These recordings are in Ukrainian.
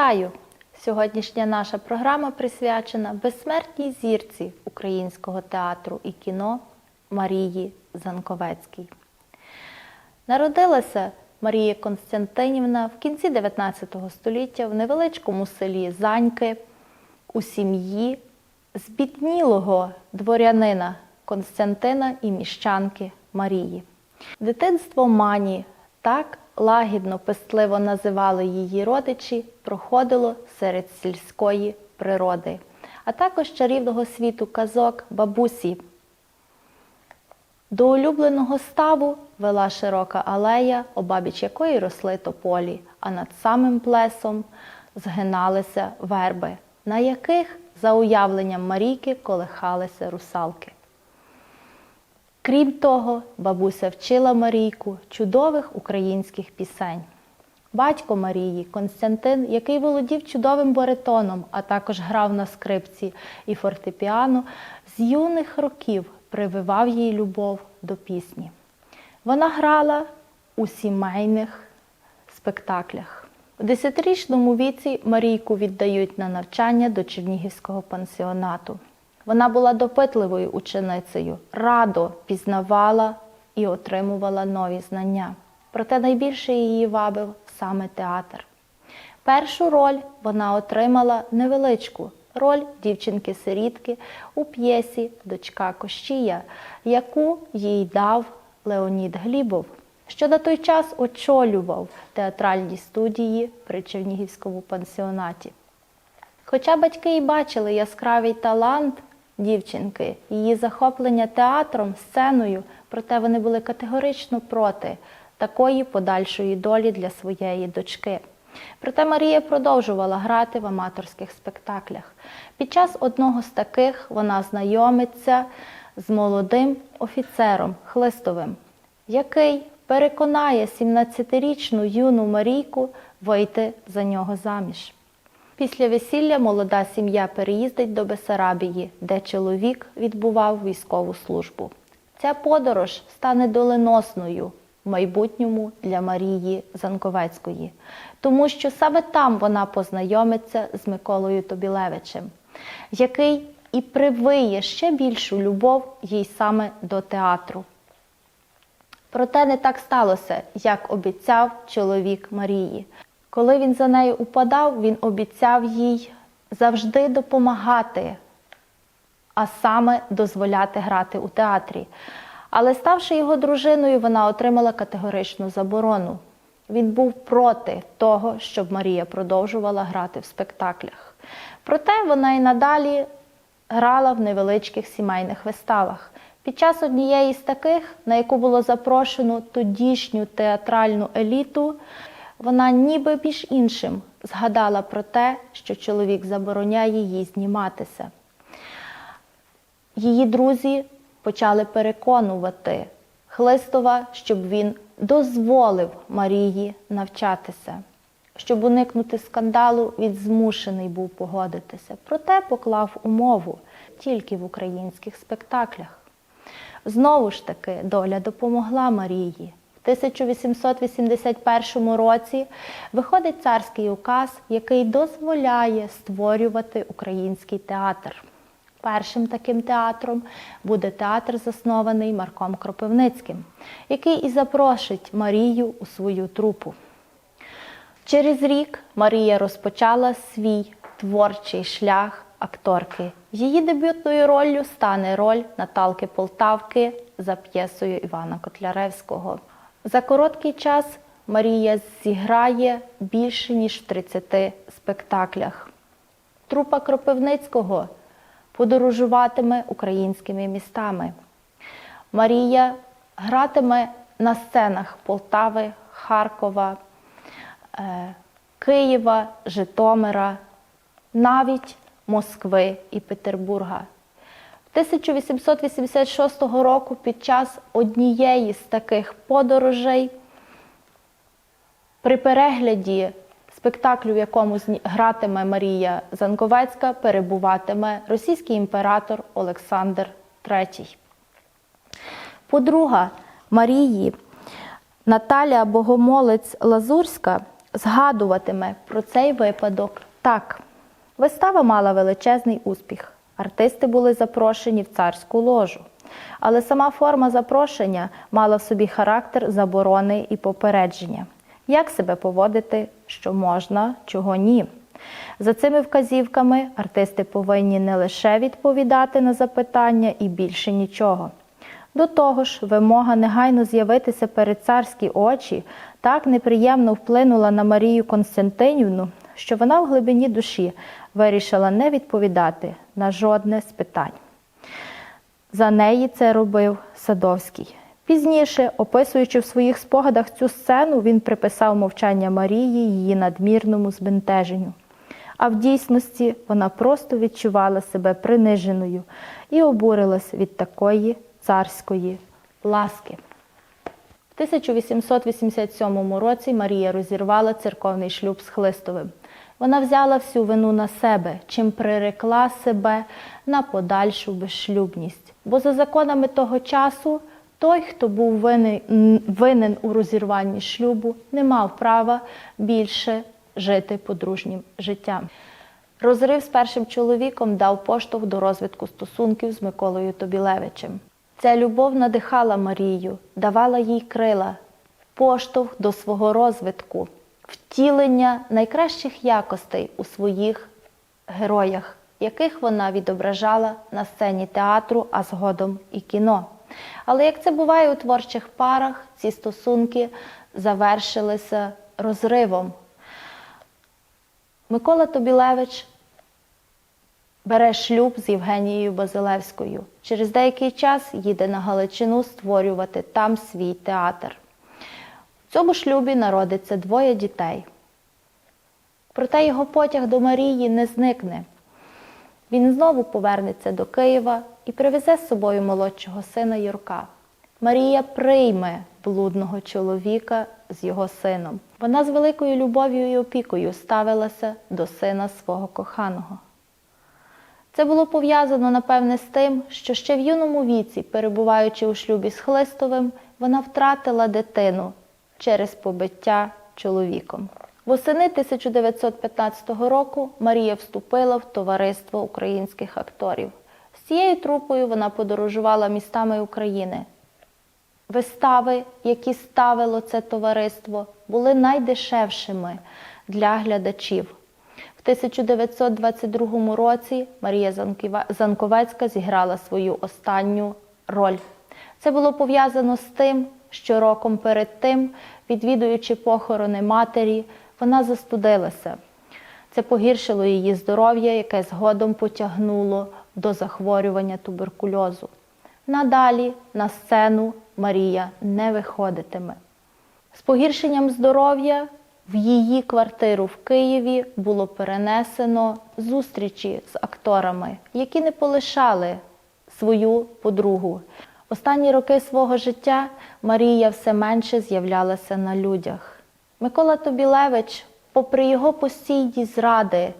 Вітаю! Сьогоднішня наша програма присвячена безсмертній зірці українського театру і кіно Марії Занковецькій. Народилася Марія Константинівна в кінці 19 століття в невеличкому селі Заньки у сім'ї збіднілого дворянина Константина і міщанки Марії. Дитинство Мані, так лагідно пестливо називали її родичі, проходило серед сільської природи, а також чарівного світу казок бабусі. До улюбленого ставу вела широка алея, обабіч якої росли тополі, а над самим плесом згиналися верби, на яких, за уявленням Марійки, колихалися русалки. Крім того, бабуся вчила Марійку чудових українських пісень. Батько Марії Константин, який володів чудовим баритоном, а також грав на скрипці і фортепіано, з юних років прививав їй любов до пісні. Вона грала у сімейних спектаклях. У десятирічному віці Марійку віддають на навчання до Чернігівського пансіонату. Вона була допитливою ученицею, радо пізнавала і отримувала нові знання. Проте найбільше її вабив саме театр. Першу роль вона отримала невеличку роль дівчинки-сирітки у п'єсі Дочка Кощія, яку їй дав Леонід Глібов, що на той час очолював театральні студії при Чернігівському пансіонаті. Хоча батьки й бачили яскравий талант дівчинки, її захоплення театром, сценою, проте вони були категорично проти такої подальшої долі для своєї дочки. Проте Марія продовжувала грати в аматорських спектаклях. Під час одного з таких вона знайомиться з молодим офіцером Хлистовим, який переконає 17-річну юну Марійку вийти за нього заміж. Після весілля молода сім'я переїздить до Бесарабії, де чоловік відбував військову службу. Ця подорож стане доленосною в майбутньому для Марії Занковецької, тому що саме там вона познайомиться з Миколою Тобілевичем, який і привиє ще більшу любов їй саме до театру. Проте не так сталося, як обіцяв чоловік Марії. Коли він за нею упадав, він обіцяв їй завжди допомагати, а саме дозволяти грати у театрі. Але ставши його дружиною, вона отримала категоричну заборону. Він був проти того, щоб Марія продовжувала грати в спектаклях. Проте вона і надалі грала в невеличких сімейних виставах. Під час однієї з таких, на яку було запрошено тодішню театральну еліту, вона ніби між іншим згадала про те, що чоловік забороняє їй зніматися. Її друзі почали переконувати Хлистова, щоб він дозволив Марії навчатися. Щоб уникнути скандалу, він змушений був погодитися, проте поклав умову тільки в українських спектаклях. Знову ж таки, доля допомогла Марії. В 1881 році виходить царський указ, який дозволяє створювати український театр. Першим таким театром буде театр, заснований Марком Кропивницьким, який і запрошить Марію у свою трупу. Через рік Марія розпочала свій творчий шлях акторки. Її дебютною роллю стане роль Наталки Полтавки за п'єсою Івана Котляревського. За короткий час Марія зіграє більше ніж в 30 спектаклях. Трупа Кропивницького подорожуватиме українськими містами. Марія гратиме на сценах Полтави, Харкова, е, Києва, Житомира, навіть Москви і Петербурга. 1886 року під час однієї з таких подорожей при перегляді спектаклю, в якому гратиме Марія Занковецька, перебуватиме російський імператор Олександр III. Подруга Марії Наталія Богомолець Лазурська згадуватиме про цей випадок так. Вистава мала величезний успіх. Артисти були запрошені в царську ложу. Але сама форма запрошення мала в собі характер заборони і попередження. Як себе поводити, що можна, чого ні. За цими вказівками артисти повинні не лише відповідати на запитання і більше нічого. До того ж, вимога негайно з'явитися перед царські очі так неприємно вплинула на Марію Константинівну, що вона в глибині душі вирішила не відповідати на жодне з питань. За неї це робив Садовський. Пізніше, описуючи в своїх спогадах цю сцену, він приписав мовчання Марії її надмірному збентеженню. А в дійсності вона просто відчувала себе приниженою і обурилась від такої царської ласки. В 1887 році Марія розірвала церковний шлюб з Хлистовим. Вона взяла всю вину на себе, чим прирекла себе на подальшу безшлюбність. Бо за законами того часу той, хто був винен, винен у розірванні шлюбу, не мав права більше жити подружнім життям. Розрив з першим чоловіком дав поштовх до розвитку стосунків з Миколою Тобілевичем. Ця любов надихала Марію, давала їй крила, поштовх до свого розвитку, втілення найкращих якостей у своїх героях, яких вона відображала на сцені театру, а згодом і кіно. Але як це буває у творчих парах, ці стосунки завершилися розривом. Микола Тобілевич бере шлюб з Євгенією Базилевською. Через деякий час їде на Галичину створювати там свій театр. В цьому шлюбі народиться двоє дітей. Проте його потяг до Марії не зникне. Він знову повернеться до Києва і привезе з собою молодшого сина Юрка. Марія прийме блудного чоловіка з його сином. Вона з великою любов'ю і опікою ставилася до сина свого коханого. Це було пов'язано, напевне, з тим, що ще в юному віці, перебуваючи у шлюбі з Хлистовим, вона втратила дитину через побиття чоловіком. Восени 1915 року Марія вступила в товариство українських акторів. З цією трупою вона подорожувала містами України. Вистави, які ставило це товариство, були найдешевшими для глядачів. В 1922 році Марія Занковецька зіграла свою останню роль. Це було пов'язано з тим, що роком перед тим, відвідуючи похорони матері, вона застудилася. Це погіршило її здоров'я, яке згодом потягнуло до захворювання туберкульозу. Надалі на сцену Марія не виходитиме. З погіршенням здоров'я в її квартиру в Києві було перенесено зустрічі з акторами, які не полишали свою подругу. Останні роки свого життя Марія все менше з'являлася на людях. Микола Тобілевич, попри його постійні зради,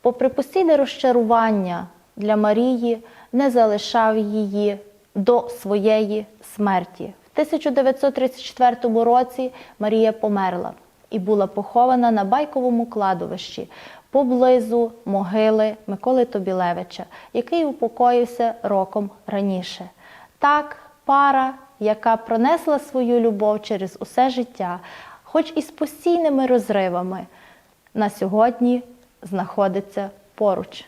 попри постійне розчарування для Марії, не залишав її до своєї смерті. В 1934 році Марія померла і була похована на байковому кладовищі поблизу могили Миколи Тобілевича, який упокоївся роком раніше. Так, пара, яка пронесла свою любов через усе життя, хоч і з постійними розривами, на сьогодні знаходиться поруч.